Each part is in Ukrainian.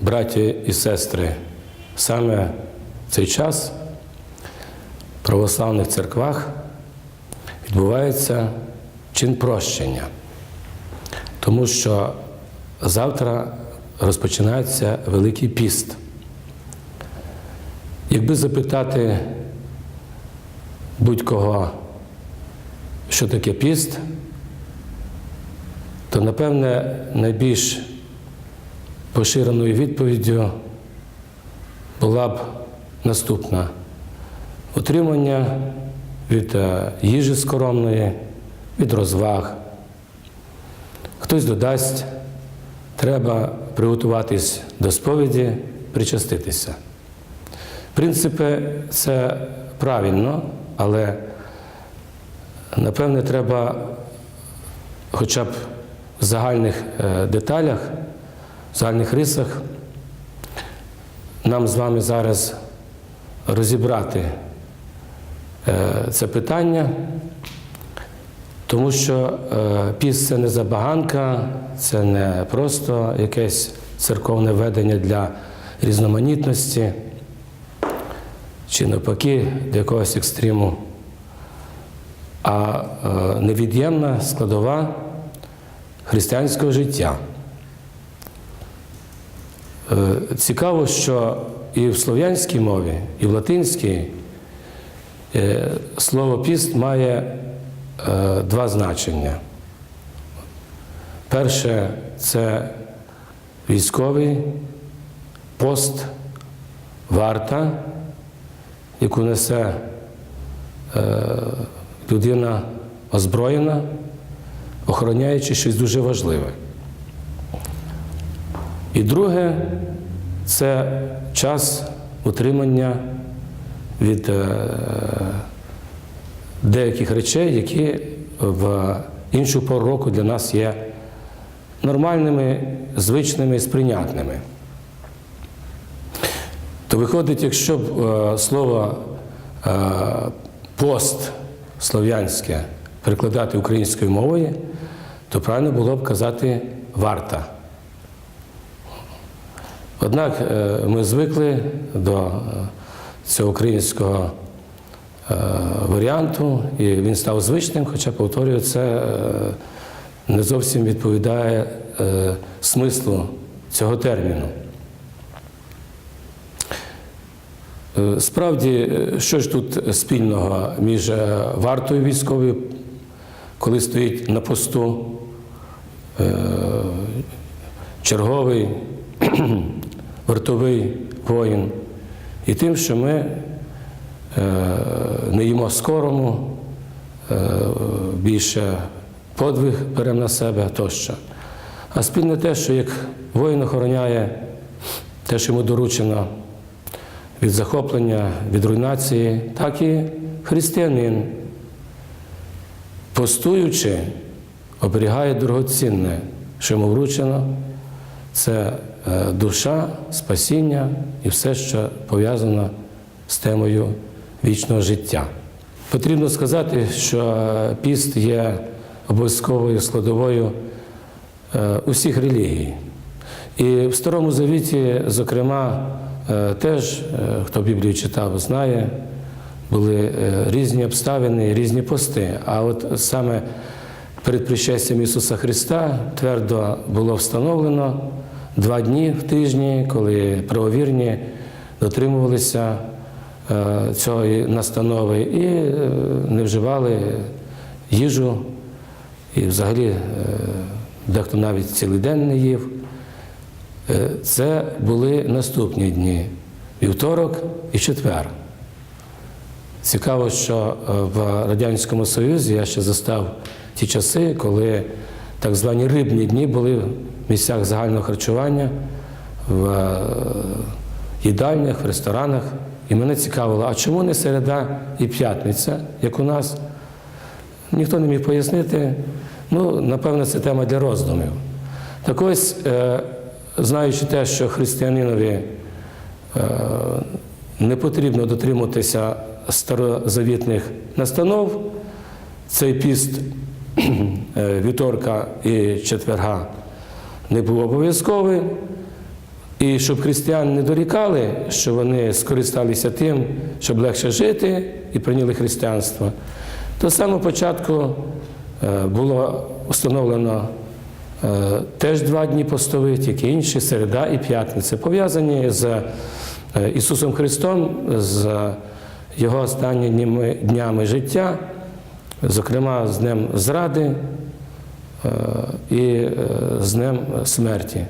браті і сестри, саме в цей час в православних церквах відбувається чин прощення, тому що завтра розпочинається Великий піст. Якби запитати будь-кого, що таке піст, то напевне найбільш поширеною відповіддю була б наступна: утримання від е, їжі скоромної, від розваг. Хтось додасть, треба приготуватись до сповіді, причаститися. В принципі, це правильно, але напевне треба хоча б в загальних е, деталях, загальних рисах нам з вами зараз розібрати е, це питання, тому що е, піст це не забаганка, це не просто якесь церковне ведення для різноманітності чи навпаки для якогось екстриму, а е, невід'ємна складова християнського життя. Е, Цікаво, що і в слов'янській мові, і в латинській е, слово піст має е, два значення. Перше це військовий пост, варта, яку несе людина озброєна, охороняючи щось дуже важливе. І друге це час утримання від е, деяких речей, які в іншу пору року для нас є нормальними, звичними, і сприйнятними. То виходить, якщо б е, слово е, пост слов'янське перекладати українською мовою, то правильно було б казати варта. Однак е, ми звикли до е, цього українського е, варіанту, і він став звичним, хоча, повторюю, це не зовсім відповідає смислу цього терміну. Справді, що ж тут спільного між вартою військовою, коли стоїть на посту черговий вартовий воїн, і тим, що ми е, не їмо скорому, е, більше подвиг беремо на себе тощо. А спільне те, що як воїн охороняє те, що йому доручено від захоплення, від руйнації, так і християнин, постуючи, оберігає дорогоцінне, що йому вручено, це душа, спасіння і все, що пов'язано з темою вічного життя. Потрібно сказати, що е, піст є обов'язковою складовою е, усіх релігій. І в Старому Завіті, зокрема, е, теж, е, хто Біблію читав, знає, були е, різні обставини, різні пости. А от саме перед пришестям Ісуса Христа твердо було встановлено два дні в тижні, коли правовірні дотримувалися е, цієї настанови і е, не вживали їжу, і взагалі е, дехто навіть цілий день не їв. Це були наступні дні вівторок і четвер. Цікаво, що в Радянському Союзі я ще застав ті часи, коли так звані рибні дні були місцях загального харчування, в е, їдальнях, в ресторанах. І мене цікавило, а чому не середа і п'ятниця, як у нас? Ніхто не міг пояснити. Ну, напевно, це тема для роздумів. Так ось, е, знаючи те, що християнинові е, не потрібно дотримуватися старозавітних настанов, цей піст вівторка і четверга не був обов'язковий, І щоб християни не дорікали, що вони скористалися тим, щоб легше жити і прийняли християнство, то з самого початку е, було встановлено е, теж два дні постових, тільки інші середа і п'ятниця, пов'язані з е, Ісусом Христом, з Його останніми днями життя, зокрема з Днем зради і е, з Днем смерті.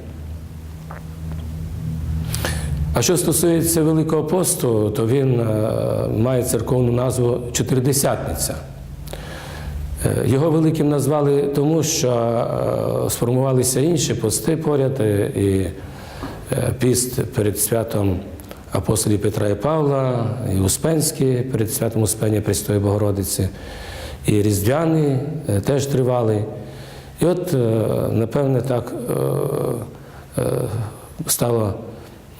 А що стосується Великого посту, то він е, має церковну назву Чотиридесятниця. Е, Його великим назвали тому, що сформувалися інші пости поряд, і піст перед святом апостолів Петра і Павла, і Успенський перед святом Успення Престої Богородиці, і Різдвяний е, теж тривалий. І от, е, напевне, так е, е, стало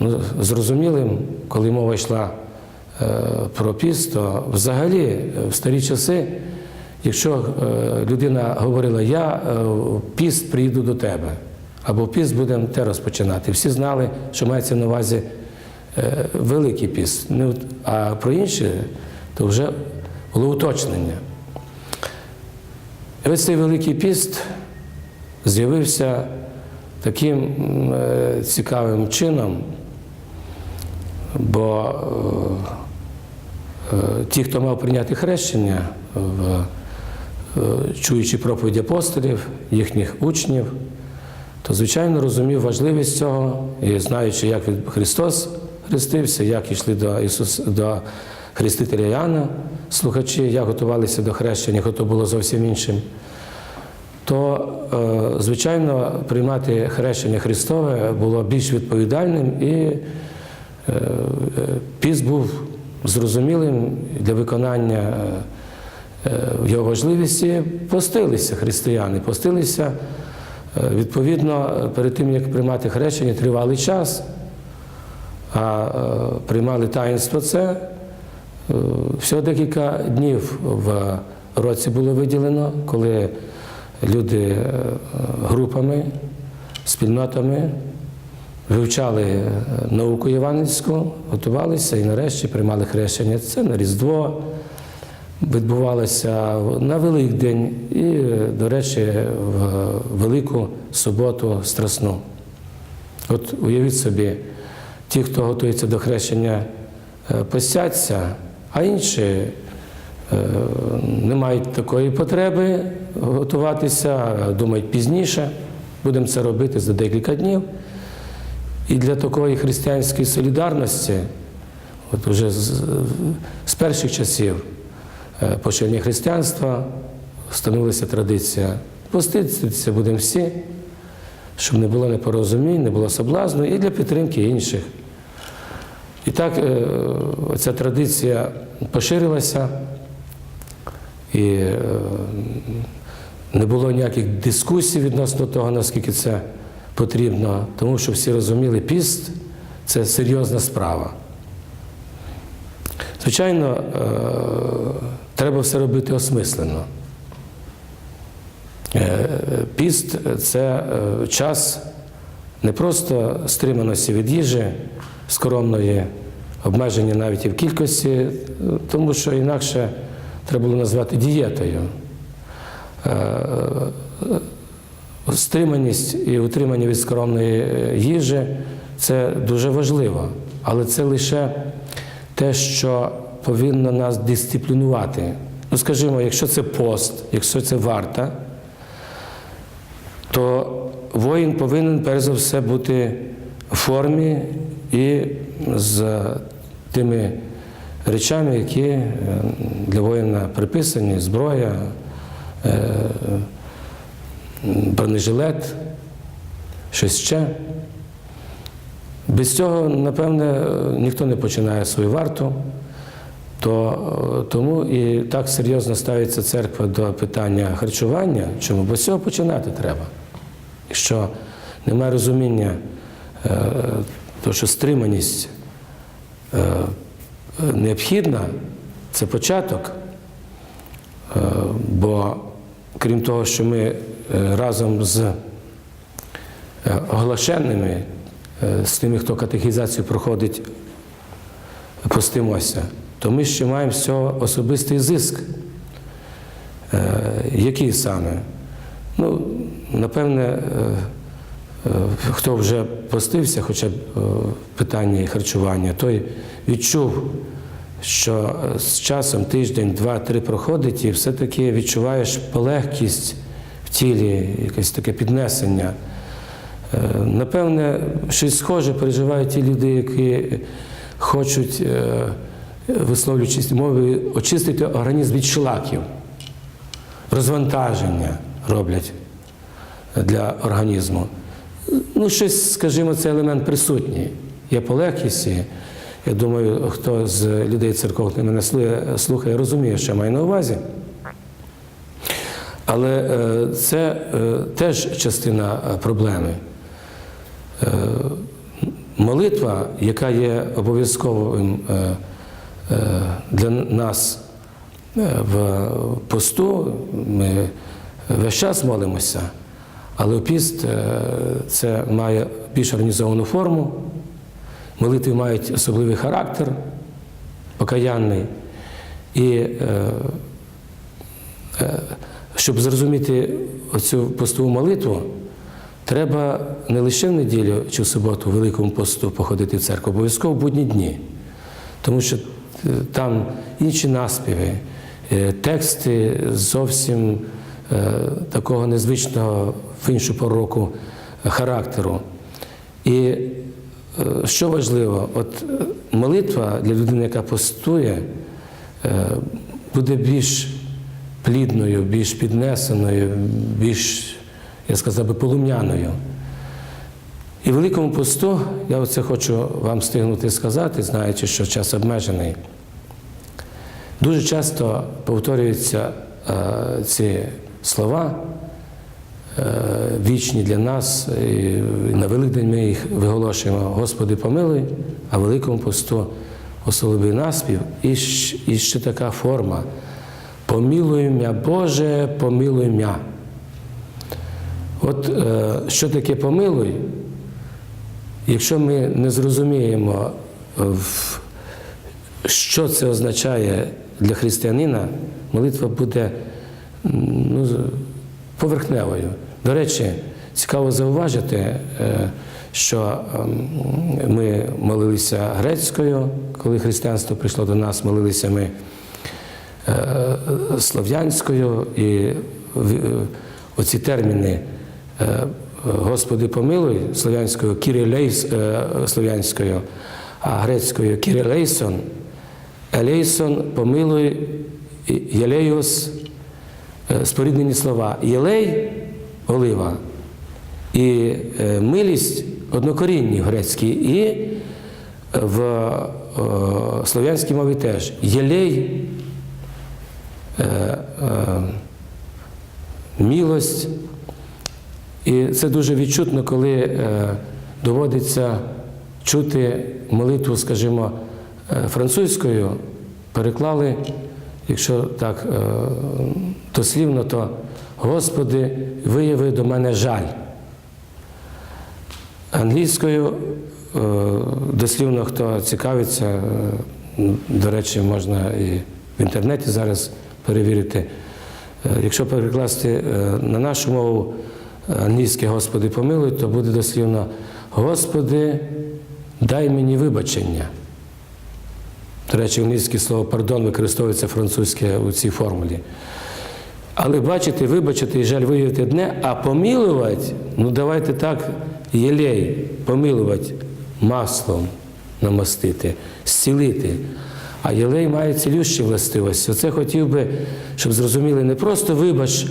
ну, зрозумілим, коли мова йшла про піст, то взагалі в старі часи, якщо людина говорила, я піст приїду до тебе, або піст будемо те розпочинати. Всі знали, що мається на увазі великий піст. А про інші, то вже було уточнення. І ось цей Великий піст з'явився таким е, цікавим чином, бо е, е, ті, хто мав прийняти хрещення, чуючи проповідь апостолів, їхніх учнів, то звичайно розумів важливість цього і знаючи, як Христос хрестився, як йшли до Ісус, до Хрестителя Іоанна, слухачі, як готувалися до хрещення, хто було зовсім іншим то, е, звичайно, приймати хрещення Христове було більш відповідальним і е, е, був зрозумілим для виконання його важливості. Постилися християни, постилися. Відповідно, перед тим, як приймати хрещення, тривалий час, а приймали таїнство це. Всього декілька днів в році було виділено, коли люди е, групами, спільнотами вивчали е, науку євангельську, готувалися і нарешті приймали хрещення. Це на Різдво відбувалося на Великдень і, е, до речі, в Велику суботу Страсну. От уявіть собі, ті, хто готується до хрещення, постяться, а інші не мають такої потреби готуватися, думають пізніше. Будемо це робити за декілька днів. І для такої християнської солідарності, от уже з, з перших часів е, поширення християнства встановилася традиція. Поститися будемо всі, щоб не було непорозумінь, не було соблазну, і для підтримки інших. І так е, ця традиція поширилася, і е, не було ніяких дискусій відносно того, наскільки це потрібно, тому що всі розуміли, піст це серйозна справа. Звичайно, е, треба все робити осмислено. Е, Піст це час не просто стриманості від їжі, скромної, обмеження навіть і в кількості, тому що інакше треба було назвати дієтою. Е, е, Стриманість і утримання від скромної е, їжі це дуже важливо, але це лише те, що повинно нас дисциплінувати. Ну, скажімо, якщо це пост, якщо це варта, то воїн повинен перш за все бути в формі і з тими речами, які е, для воїна приписані, зброя, е, бронежилет, щось ще. Без цього, напевне, ніхто не починає свою варту, то е, тому і так серйозно ставиться церква до питання харчування. Чому? Бо з цього починати треба. Якщо немає розуміння, то що стриманість необхідна, це початок. Е, Бо крім того, що ми е, разом з е, оглашеними е, з тими, хто катехізацію проходить, постимося, то ми ще маємо з цього особистий зиск. Який саме? Ну, напевне, хто вже постився, хоча б е, в питанні харчування, той відчув, що е, з часом тиждень, два, три проходить, і все-таки відчуваєш полегкість в тілі, якесь таке піднесення. Е, Напевне, щось схоже переживають ті люди, які хочуть, е, висловлюючись мовою, очистити організм від шлаків, розвантаження роблять для організму. Ну, щось, скажімо, цей елемент присутній. Є полегкість. і Я думаю, хто з людей церковних мене слухає- розуміє, що я маю на увазі. Але е, це е, теж частина е, проблеми. Молитва, яка є обов'язковим для нас в посту, ми весь час молимося, але піст е, це має більш організовану форму. Молитви мають особливий характер, покаянний. І е, е, щоб зрозуміти оцю постову молитву, треба не лише в неділю чи в суботу, в Великому посту походити в церкву, обов'язково в будні дні. Тому що там інші наспіви, тексти зовсім такого незвичного в іншу пору року характеру. І е, що важливо, от е, молитва для людини, яка постує, е, буде більш плідною, більш піднесеною, більш, я сказав би, полум'яною. І Великому посту, я оце хочу вам встигнути сказати, знаючи, що час обмежений. Дуже часто повторюються е, ці слова, е, вічні для нас, і на Великдень ми їх виголошуємо Господи помилуй, а Великому посту особливий наспів і, ще така форма. Помилуй м'я, Боже, помилуй м'я. От е, що таке помилуй? Якщо ми не зрозуміємо, е, що це означає для християнина, молитва буде ну, поверхневою. До речі, цікаво зауважити, е, що ем, ми молилися грецькою, коли християнство прийшло до нас, молилися ми е, слов'янською, і е, оці терміни Господи помилуй слов'янською кірилейс е, слов'янською, а грецькою кірилейсон, елейсон помилуй єлеюс споріднені слова. Єлей олива і е, милість однокорінні в грецькій, і в е, слов'янській мові теж. Єлей е, е, мілость. І це дуже відчутно, коли е, доводиться чути молитву, скажімо, е, французькою, переклали, якщо так е, дослівно, то Господи, вияви до мене жаль. Англійською, е, дослівно, хто цікавиться, е, до речі, можна і в інтернеті зараз перевірити. Е, Якщо перекласти на нашу мову англійське Господи помилуй, то буде дослівно Господи, дай мені вибачення. До речі, англійське слово пардон використовується французьке у цій формулі. Але бачите, вибачити і жаль виявити одне, а помилувати, ну давайте так, єлей, помилувати маслом намастити, зцілити. А єлей має цілющі властивості. Оце хотів би, щоб зрозуміли, не просто вибач,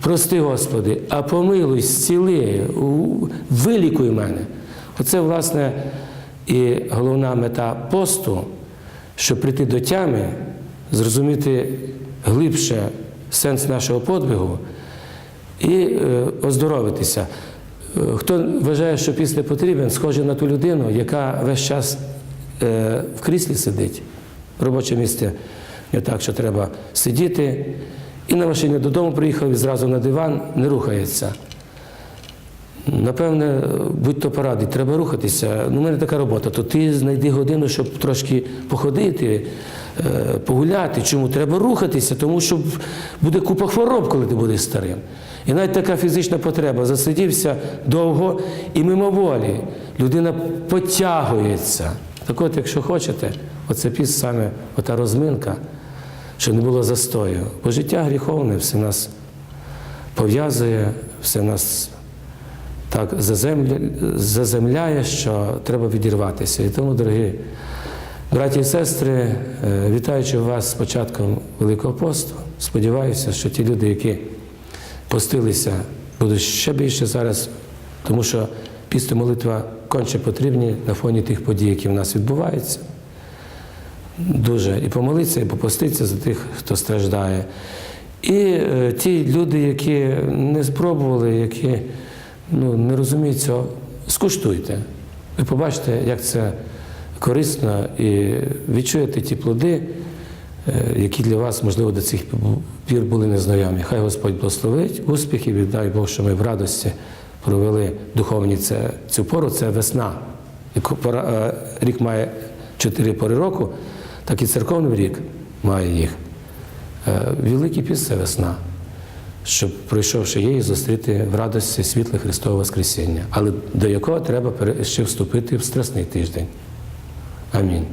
прости, Господи, а помилуй, зціли, вилікуй мене. Оце, власне, і головна мета посту, щоб прийти до тями, зрозуміти глибше сенс нашого подвигу і е, оздоровитися. Е, Хто вважає, що після потрібен, схожий на ту людину, яка весь час е, в кріслі сидить, робоче місце не так, що треба сидіти, і на машині додому приїхав і зразу на диван не рухається. Напевне, будь-то порадить, треба рухатися. Ну, у мене така робота, то ти знайди годину, щоб трошки походити, погуляти. Чому? Треба рухатися, тому що буде купа хвороб, коли ти будеш старим. І навіть така фізична потреба. Засидівся довго і мимоволі. Людина потягується. Так от, якщо хочете, оце піс саме ота розминка, щоб не було застою. Бо життя гріховне, все нас пов'язує, все нас так заземля, заземляє, що треба відірватися. І тому, дорогі браті і сестри, е, вітаючи вас з початком Великого посту, сподіваюся, що ті люди, які постилися, будуть ще більше зараз, тому що піст і молитва конче потрібні на фоні тих подій, які в нас відбуваються. Дуже і помолитися, і попуститися за тих, хто страждає. І е, ті люди, які не спробували, які ну, не розуміють цього, скуштуйте. Ви побачите, як це корисно, і відчуєте ті плоди, е, які для вас, можливо, до цих пір були незнайомі. Хай Господь благословить успіхів і дай Бог, що ми в радості провели духовні це, цю пору, це весна. Е, рік має чотири пори року, так і церковний рік має їх. Е, Великий піс це весна, щоб пройшовши її, зустріти в радості світле Христове Воскресіння, але до якого треба ще вступити в страсний тиждень. Амінь.